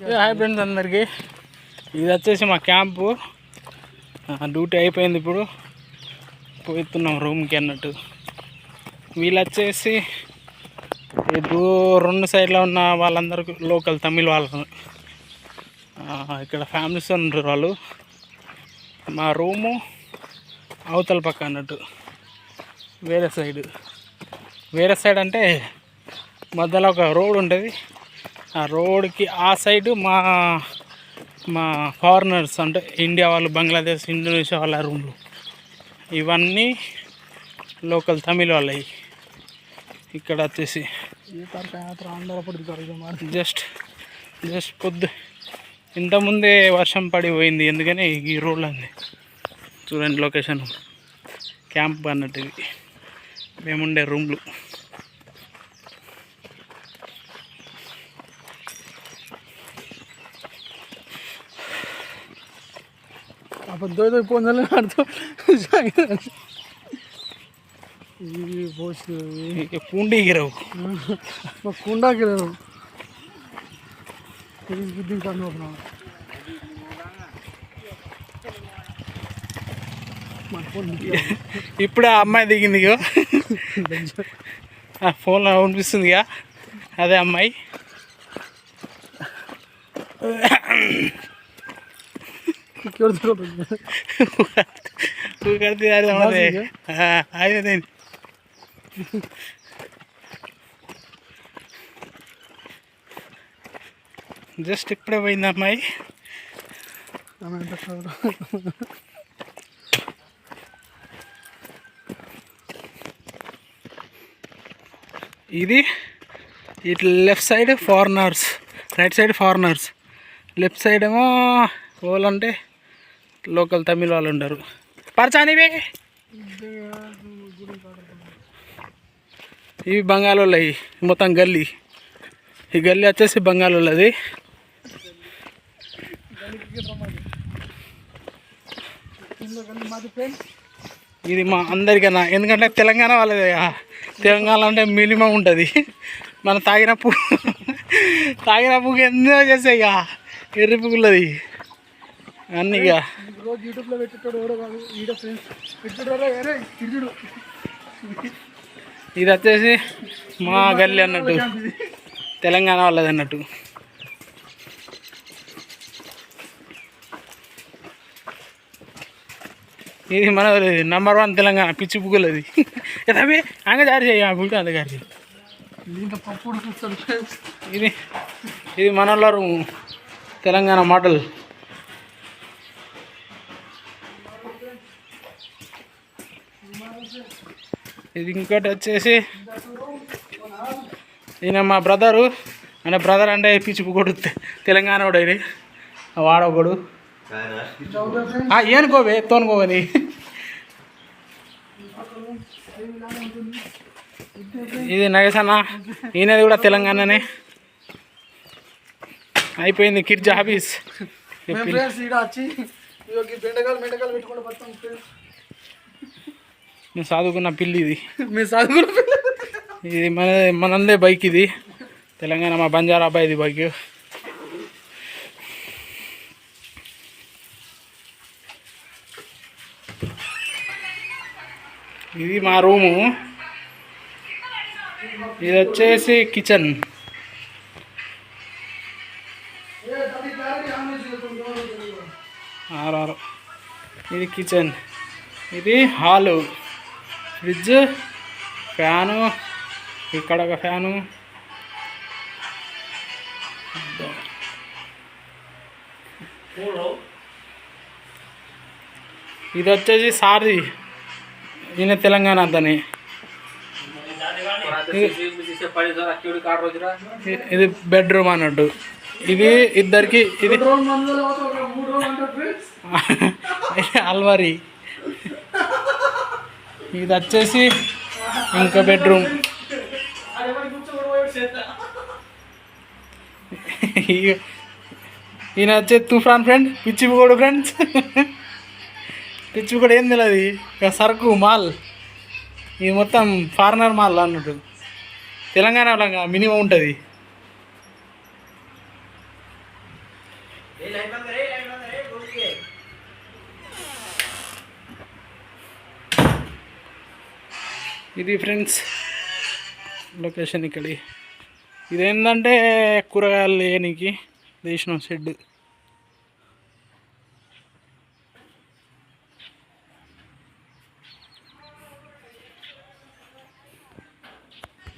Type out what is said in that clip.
Hi friends అందరికీ. ఇది వచ్చేసి మా క్యాంపు. డ్యూటీ అయిపోయింది ఇప్పుడు. పోతున్నాం రూమ్కి అన్నట్టు. వీళ్ళు వచ్చేసి దూ రెండు సైడ్లో ఉన్న వాళ్ళందరికీ లోకల్ తమిళ వాళ్ళు ఇక్కడ ఫ్యామిలీస్ ఉంటారు వాళ్ళు. మా రూము అవతల పక్క అన్నట్టు. వేరే సైడ్. వేరే సైడ్ అంటే మధ్యలో ఒక రోడ్ ఉంటుంది. ఆ రోడ్కి ఆ సైడ్ మా మా ఫారినర్స్ అంటే ఇండియా వాళ్ళు బంగ్లాదేశ్ ఇండోనేషియా వాళ్ళ రూమ్లు. ఇవన్నీ లోకల్ తమిళ వాళ్ళవి. ఇక్కడ వచ్చేసి జస్ట్ జస్ట్ పొద్దు ఇంతకుముందే వర్షం పడి పోయింది. ఎందుకని ఈ రోడ్లో ఉంది చూడండి లొకేషన్. క్యాంప్ అన్నట్టు ఇది మేముండే రూమ్లు. అబద్ధం ఫోన్ ఆడుతూ పూండీగిరవు కుండాగిరవు తెలిసి బుద్ధి ఇప్పుడే అమ్మాయి దిగింది ఆ ఫోన్లో కనిపిస్తుందిగా అదే అమ్మాయి. तू करते यार मध्ये हा आहे ना జస్ట్ ఇప్పుడే పోయింది అమ్మాయి ఇది ఇటు left side foreigners right side foreigners left side ఏమో వాళ్ళంటే లోకల్ తమిళ వాళ్ళు ఉంటారు పరచానివే ఇవి? బంగాల్ వాళ్ళవి మొత్తం గల్లీ. ఈ గల్లీ వచ్చేసి బంగాల్ వాళ్ళది ఇది మా అందరికన్నా ఎందుకంటే తెలంగాణ వాళ్ళది తెలంగాణ అంటే మినిమం ఉంటుంది. మనం తాగినప్పు తాగినప్పుకి ఎన్నో చేసాయి ఇక. ఎర్రి పువ్వులది. అన్నీ ఇక రోజు యూట్యూబ్లో పెట్టేటోడు ఎవడో కాదు వీడియో ఫ్రెండ్స్ పెట్టేటోడే వేరే తిరుగుడు ఇది వచ్చేసి మా గల్లీ అన్నట్టు. తెలంగాణ వాళ్ళది అన్నట్టు. ఇది మన నంబర్ వన్ తెలంగాణ పిచ్చి పువ్వులది. రవి అంగ జారి చేయ పుట్టి అంత గారి ఇది ఇది మనోళ్ళరు తెలంగాణ మోడల్ ఇది ఇంకోటి వచ్చేసి ఈయన మా బ్రదరు అంటే బ్రదర్ అంటే పిచ్చి కొడు తెలంగాణ వాడు ఇది. వాడొకడు ఏనుకోవే తోనుకోవని ఇది నగేసన్న ఈయనది కూడా తెలంగాణనే. అయిపోయింది కిర్జా హబీస్ మేము ఫ్రెండ్స్ ఈడ వచ్చి బెండకాయలు బెండకాయలు మెండకాయలు పెట్టుకుంటూ పడతాం ఫ్రెండ్స్ నేను చదువుకున్న పిల్లి ఇది. మేము చదువుకున్న ఇది మన మనందే బైక్ ఇది. తెలంగాణ మా బంజారా అబ్బాయి ఇది బైక్. ఇది మా రూము. ఇది వచ్చేసి కిచెన్. ఆరు. ఇది కిచెన్. ఇది హాలు. ఫ్రిడ్జ్ ఫ్యాను ఇక్కడ ఒక ఫ్యాను. ఇది వచ్చేసి సారీ ఈయన తెలంగాణ అతని. ఇది బెడ్రూమ్ అన్నట్టు. ఇది ఇద్దరికి ఇది అల్వారి. ఇది వచ్చేసి ఇంకా బెడ్రూమ్. ఈయన వచ్చే తుఫాన్ ఫ్రెండ్ పిచ్చిపుకోడు ఫ్రెండ్స్ పిచ్చిపుకోడు ఏం తెలియదు ఇక సరుకు మాల్. ఇది మొత్తం ఫారినర్ మాల్ అన్నట్టు. తెలంగాణ మినిమం ఉంటుంది. ఇది ఫ్రెండ్స్ లొకేషన్ ఇక్కడ. ఇదేంటంటే కూరగాయలు లేనికి వేసిన షెడ్.